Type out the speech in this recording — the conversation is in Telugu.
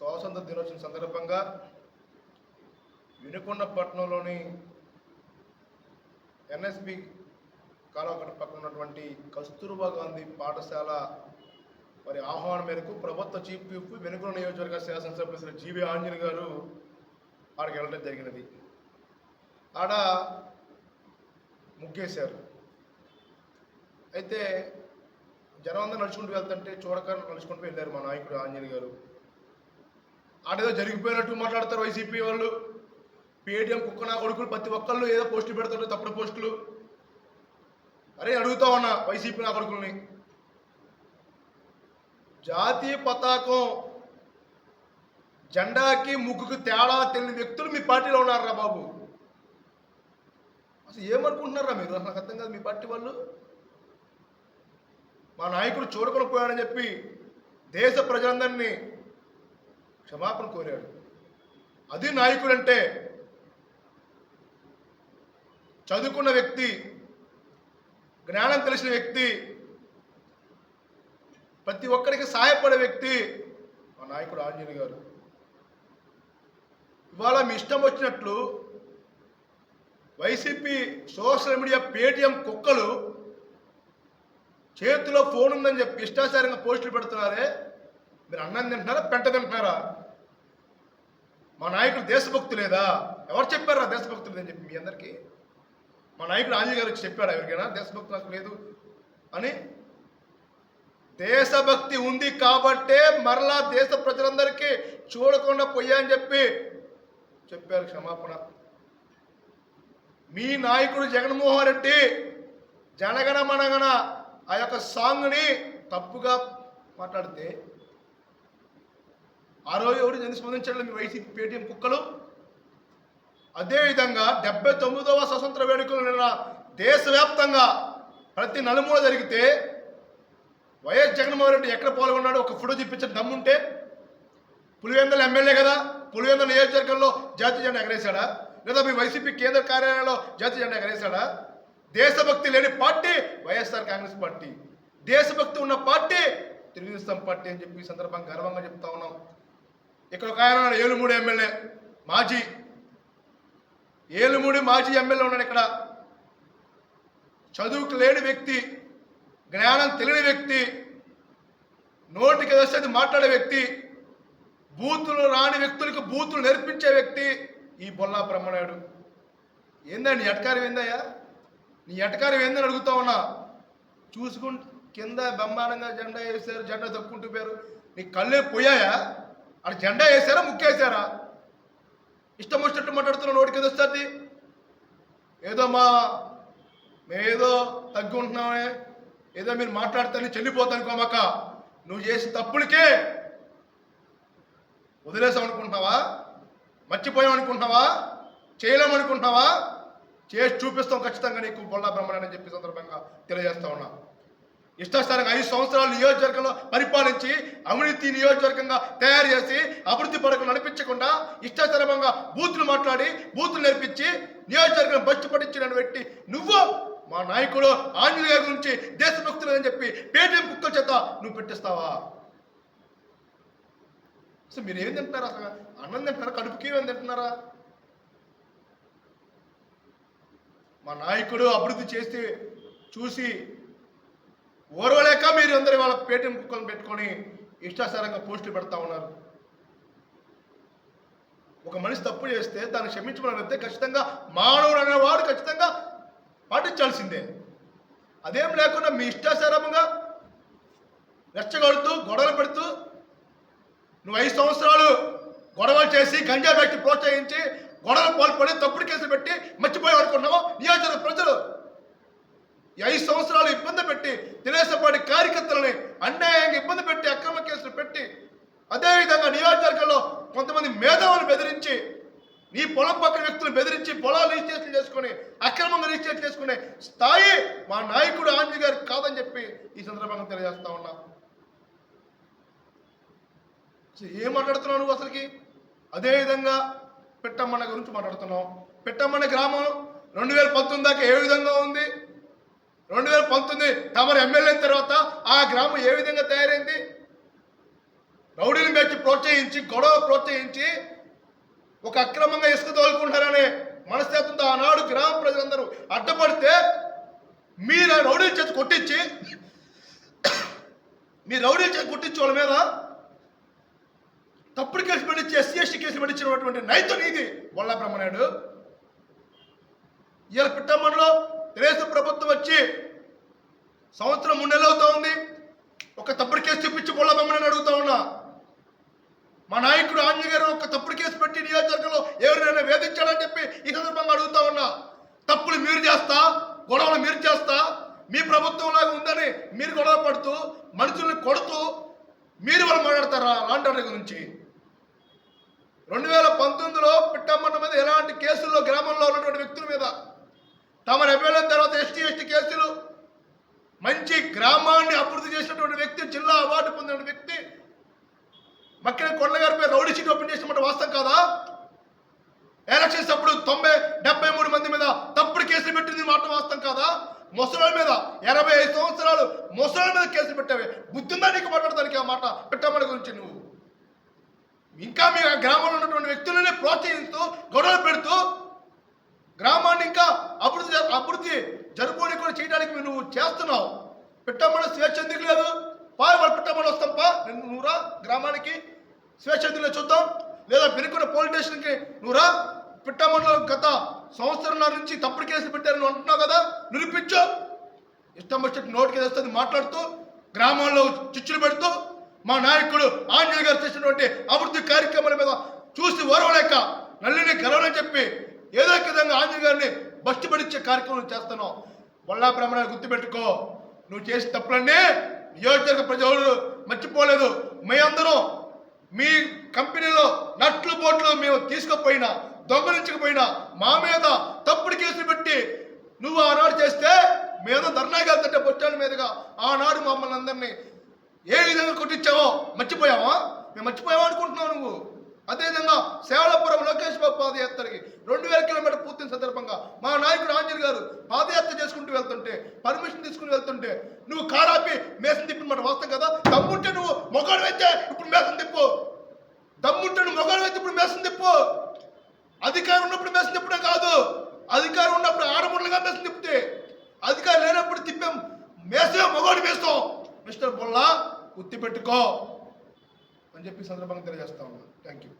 స్వాతంత్ర దినోత్సవం సందర్భంగా వినుకొండ పట్టణంలోని ఎన్ఎస్బి కాలువ పక్కన ఉన్నటువంటి కస్తూర్బా గాంధీ పాఠశాల మరి ఆహ్వానం మేరకు ప్రభుత్వ చీఫ్ విప్ వెనుకొండ నియోజకవర్గ శాసనసభ్యులు శ్రీ జీవి ఆంజనేయ గారు ఆడికి వెళ్ళడం జరిగినది. ఆడ ముగ్గేశారు. అయితే జనం అందరూ నడుచుకుంటూ వెళ్తుంటే చూడక నడుచుకుంటూ వెళ్ళారు మా నాయకుడు ఆంజనేయ గారు. ఆడేదో జరిగిపోయినట్టు మాట్లాడతారు వైసీపీ వాళ్ళు. పేటిఎం కుక్క నా కొడుకులు ప్రతి ఒక్కళ్ళు ఏదో పోస్టులు పెడతారు తప్పుడు పోస్టులు అరే అడుగుతా ఉన్నా వైసీపీ నా కొడుకుల్ని. జాతీయ పతాకం జెండాకి ముగ్గుకు తేడా తెలియని వ్యక్తులు మీ పార్టీలో ఉన్నారా బాబు. అసలు ఏమనుకుంటున్నారా మీరు? అసలు నాకు అర్థం కాదు మీ పార్టీ వాళ్ళు. మా నాయకుడు చూడకుండా పోయాడని చెప్పి దేశ ప్రజలందరినీ క్షమాపణ కోరాడు. అది నాయకుడు అంటే చదువుకున్న వ్యక్తి జ్ఞానం తెలిసిన వ్యక్తి ప్రతి ఒక్కరికి సహాయపడే వ్యక్తి మా నాయకుడు ఆంజనేయ గారు. ఇవాళ మీ ఇష్టం వచ్చినట్లు వైసీపీ సోషల్ మీడియా పేటిఎం కుక్కలు చేతిలో ఫోన్ ఉందని చెప్పి ఇష్టాచారంగా పోస్టులు పెడుతున్నారే మీరు అన్నం తింటున్నారా పెంట తింటున్నారా? మా నాయకుడు దేశభక్తి లేదా? ఎవరు చెప్పారా దేశభక్తులు అని చెప్పి మీ అందరికీ? మా నాయకుడు ఆంజనేయ గారు వచ్చి చెప్పాడు ఎవరికైనా దేశభక్తి నాకు లేదు అని. దేశభక్తి ఉంది కాబట్టే మరలా దేశ ప్రజలందరికీ చూడకుండా పోయా అని చెప్పి చెప్పారు క్షమాపణ. మీ నాయకుడు జగన్మోహన్ రెడ్డి జనగణ మనగణ ఆ యొక్క సాంగ్ని తప్పుగా మాట్లాడితే ఆ రోజు ఎవరు ఎందుకు స్పందించడం మీ వైసీపీ పేటీఎం కుక్కలు? అదేవిధంగా డెబ్బై తొమ్మిదవ స్వతంత్ర వేడుకలు నిన్న దేశవ్యాప్తంగా ప్రతి నలుమూల జరిగితే వైఎస్ జగన్మోహన్ రెడ్డి ఎక్కడ పాల్గొన్నాడు ఒక ఫోటో చూపించిన దమ్ముంటే. పులివెందల ఎమ్మెల్యే కదా పులివెందల నియోజకవర్గంలో జాతీయ జెండా ఎగరేశాడా? లేదా మీ వైసీపీ కేంద్ర కార్యాలయంలో జాతీయ జెండా ఎగరేశాడా? దేశభక్తి లేని పార్టీ వైఎస్ఆర్ కాంగ్రెస్ పార్టీ. దేశభక్తి ఉన్న పార్టీ తెలుగుదేశం పార్టీ అని చెప్పి సందర్భంగా గర్వంగా చెప్తా ఉన్నాం. ఇక్కడ ఒక ఆయన ఉన్నాడు, ఏలుమూడి ఎమ్మెల్యే మాజీ. ఏలుమూడి మాజీ ఎమ్మెల్యే ఉన్నాడు ఇక్కడ. చదువుకు లేని వ్యక్తి జ్ఞానం తెలియని వ్యక్తి నోటికి వస్తే మాట్లాడే వ్యక్తి బూతులు రాని వ్యక్తులకు బూతులు నేర్పించే వ్యక్తి ఈ బొల్లా బ్రహ్మనాయుడు. ఏందండి ఎటకారం ఏందయ్యా? నీ ఎటకారం ఏందని అడుగుతా ఉన్నా. చూసుకుంటూ కింద బ్రహ్మాండంగా జెండా వేశారు జెండా తప్పుకుంటూ పోయారు. నీ కళ్ళే పోయాయా? అక్కడ జెండా వేసారా ముక్కేసారా ఇష్టం వచ్చినట్టు మాట్లాడుతున్న నోటికి ఏదో వస్తుంది. ఏదో మా మేమేదో తగ్గి ఉంటున్నామే ఏదో మీరు మాట్లాడితే చెల్లిపోతాను కోమక్క. నువ్వు చేసిన తప్పులకే వదిలేసాం అనుకుంటున్నావా? మర్చిపోయాం అనుకుంటున్నావా? చేయలేమనుకుంటున్నావా చేసి చూపిస్తాం ఖచ్చితంగా నీకు బొల్లా బ్రహ్మణ్ అని చెప్పి సందర్భంగా తెలియజేస్తా ఉన్నా. ఇష్టాస్థానంగా ఐదు సంవత్సరాలు నియోజకవర్గంలో పరిపాలించి అవినీతి నియోజకవర్గంగా తయారు చేసి అభివృద్ధి పడకలు నడిపించకుండా ఇష్టాస్థానంగా బూతులు మాట్లాడి బూతులు నేర్పించి నియోజకవర్గం బస్సు పట్టించిన వ్యక్తి నువ్వు. మా నాయకుడు ఆంజనేయ గురించి దేశభక్తులు అని చెప్పి పేటీఎం కుక్కల చేత నువ్వు పెట్టిస్తావా? సో మీరు ఏం తింటున్నారా అసలు? అన్నం తింటున్నారా? కడుపుకి ఏమని తింటున్నారా? మా నాయకుడు అభివృద్ధి చేసి చూసి ఓర్వలేక మీరు అందరు వాళ్ళ పేటీఎం కుక్కలను పెట్టుకొని ఇష్టాసారంగా పోస్టులు పెడతా ఉన్నారు. ఒక మనిషి తప్పు చేస్తే దాన్ని క్షమించమని ఖచ్చితంగా మానవుడు అనేవాడు ఖచ్చితంగా పాటించాల్సిందే. అదేం లేకుండా మీ ఇష్టాసారంగా రెచ్చగొడుతూ గొడవలు పెడుతూ నువ్వు ఐదు సంవత్సరాలు గొడవలు చేసి గంజా పెట్టి ప్రోత్సహించి గొడవలు పాల్పడి తప్పుడు కేసులు పెట్టి మర్చిపోయి అనుకుంటున్నావు నియోజకవర్గ ప్రజలు ఐదు సంవత్సరాలు ఇబ్బంది పెట్టి దినేశపాటి కార్యకర్తలని అన్యాయంగా ఇబ్బంది పెట్టి అక్రమ కేసులు పెట్టి అదేవిధంగా నియోజకవర్గంలో కొంతమంది మేధావులు బెదిరించి నీ పొలం పక్కన వ్యక్తులు బెదిరించి పొలాలు రిజిస్ట్రేషన్ చేసుకుని అక్రమంగా రిజిస్ట్రేషన్ చేసుకునే స్థాయి మా నాయకుడు ఆంజీ గారు కాదని చెప్పి ఈ సందర్భంగా తెలియజేస్తా ఉన్నా. ఏం మాట్లాడుతున్నావు నువ్వు అసలుకి? అదేవిధంగా పెట్టమ్మన్న గురించి మాట్లాడుతున్నావు. పెట్టమ్మన్న గ్రామం రెండు వేల పంతొమ్మిది దాకా ఏ విధంగా ఉంది? రెండు వేల పంతొమ్మిది తమరు ఎమ్మెల్యే తర్వాత ఆ గ్రామం ఏ విధంగా తయారైంది? రౌడీని పెంచి ప్రోత్సహించి గొడవ ప్రోత్సహించి ఒక అక్రమంగా ఇసుక తోలుకుంటారనే మనస్తత్వంతో ఆనాడు గ్రామ ప్రజలందరూ అడ్డపడితే మీరు ఆ రౌడీల చేతి కొట్టించి మీ రౌడీల చేతి కొట్టించి వాళ్ళ మీద తప్పుడు కేసు పెట్టించి ఎస్సీ ఎస్టీ కేసు పెట్టించినటువంటి నైతో నీది వల్ల బ్రహ్మనాయుడు. ఇవాళ పిట్టమ్మలో తెలుగుదేశం ప్రభుత్వం వచ్చి సంవత్సరం మూడు నెలలు అవుతా ఉంది. ఒక తప్పుడు కేసు చూపించి బొల్ల బొమ్మని అడుగుతా ఉన్నా. మా నాయకుడు ఆంజనేయ గారు ఒక తప్పుడు కేసు పెట్టి నియోజకవర్గంలో ఎవరినైనా వేధించాడని చెప్పి ఈ సందర్భంగా అడుగుతా ఉన్నా. తప్పులు మీరు చేస్తా గొడవలు మీరు చేస్తా మీ ప్రభుత్వం లాగా ఉందని మీరు గొడవ పడుతూ మనుషుల్ని కొడుతూ మీరు వాళ్ళు మాట్లాడతారా లాంటి గురించి? రెండు వేల పంతొమ్మిదిలో పిట్టమ్మన్న మీద ఎలాంటి కేసుల్లో గ్రామంలో ఉన్నటువంటి వ్యక్తుల మీద తమ ఎమ్మెల్యే తర్వాత ఎస్టీ ఎస్టీ కేసులు మంచి గ్రామాన్ని అభివృద్ధి చేసినటువంటి వ్యక్తి జిల్లా అవార్డు పొందిన వ్యక్తి మక్కిన కొండ గారిపై రౌడీ షీట్ ఓపెన్ చేసినమాట వాస్తవం కాదా ఎలక్షన్స్ అప్పుడు తొంభై డెబ్బై మూడు మంది మీద తప్పుడు కేసులు పెట్టింది మాట వాస్తవం ముసలాల మీద ఎనభై ఐదు సంవత్సరాలు ముసలాల మీద కేసులు పెట్టావే. బుద్ధిందా నీకు మాట్లాడతానికి ఆ మాట? పెట్టమ్మల గురించి నువ్వు. ఇంకా మీ గ్రామంలో ఉన్నటువంటి వ్యక్తులని ప్రోత్సహిస్తూ గొడవలు పెడుతూ గ్రామాన్ని ఇంకా అభివృద్ధి అభివృద్ధి జరుపుకొని కూడా చేయడానికి నువ్వు చేస్తున్నావు. పెట్టమని స్వేచ్ఛ ఎందుకు లేదు? పా వాళ్ళు పిట్టమ్మడ వస్తాం పా. నేను నువ్వురా గ్రామానికి స్వేచ్ఛ ఎందుకు చూద్దాం. లేదా పెనుకున్న పోలీస్ స్టేషన్కి నువ్వురా పిట్టమ్మడలో గత సంవత్సరంన్నర నుంచి తప్పుడు కేసులు పెట్టారని అంటున్నావు కదా? నిరూపించు. ఇష్టం వచ్చినట్టు నోటికి వస్తుంది మాట్లాడుతూ గ్రామాల్లో చిచ్చులు పెడుతూ మా నాయకుడు ఆంజనేయ గారు చేసినటువంటి అభివృద్ధి కార్యక్రమాల మీద చూసి ఓరవలేక నల్లిని గెలవని చెప్పి ఏదో ఒక విధంగా ఆంజనేయ గారిని బస్టు పడిచ్చే కార్యక్రమం చేస్తున్నావు. వల్లా బ్రహ్మణ గుర్తుపెట్టుకో నువ్వు చేసిన తప్పులన్నీ నియోజకవర్గ ప్రజలు మర్చిపోలేదు. మీ అందరూ మీ కంపెనీలో నట్లు బోట్లు మేము తీసుకుపోయినా దొంగలించకపోయినా మా మీద తప్పుడు కేసులు పెట్టి నువ్వు ఆనాడు చేస్తే మేము ధర్నాకి వెళ్తుంటే బొచ్చాల మీదుగా ఆనాడు మమ్మల్ని అందరినీ ఏ విధంగా కొట్టించావో మర్చిపోయావా? మేము మర్చిపోయావా అనుకుంటున్నావు నువ్వు? అదేవిధంగా సేవలపురం లోకేష్ బాబు పాదయాత్రకి రెండు వేల కిలోమీటర్ పూర్తిన సందర్భంగా మా నాయకుడు ఆంజనేయ గారు పాదయాత్ర చేసుకుంటూ వెళ్తుంటే పర్మిషన్ తీసుకుని వెళ్తుంటే నువ్వు కారాపి మేసం తిప్పిన వాస్తవం కదా దమ్ముంటే నువ్వు మొగాడు అయితే ఇప్పుడు మేసం తిప్పు దమ్ముంటే నువ్వు మొగాడు అయితే ఇప్పుడు మేసం తిప్పు అధికారం ఉన్నప్పుడు మెస్ తిప్పడం కాదు. అధికారం ఉన్నప్పుడు ఆడముళ్ళగా మెస్ తిప్పితే అధికారం లేనప్పుడు తిప్పాం మేసే మొగాడు మేస్తాం మిస్టర్ బొల్లా గుర్తు పెట్టుకో అని చెప్పి సందర్భంగా తెలియజేస్తా ఉన్నా. Thank you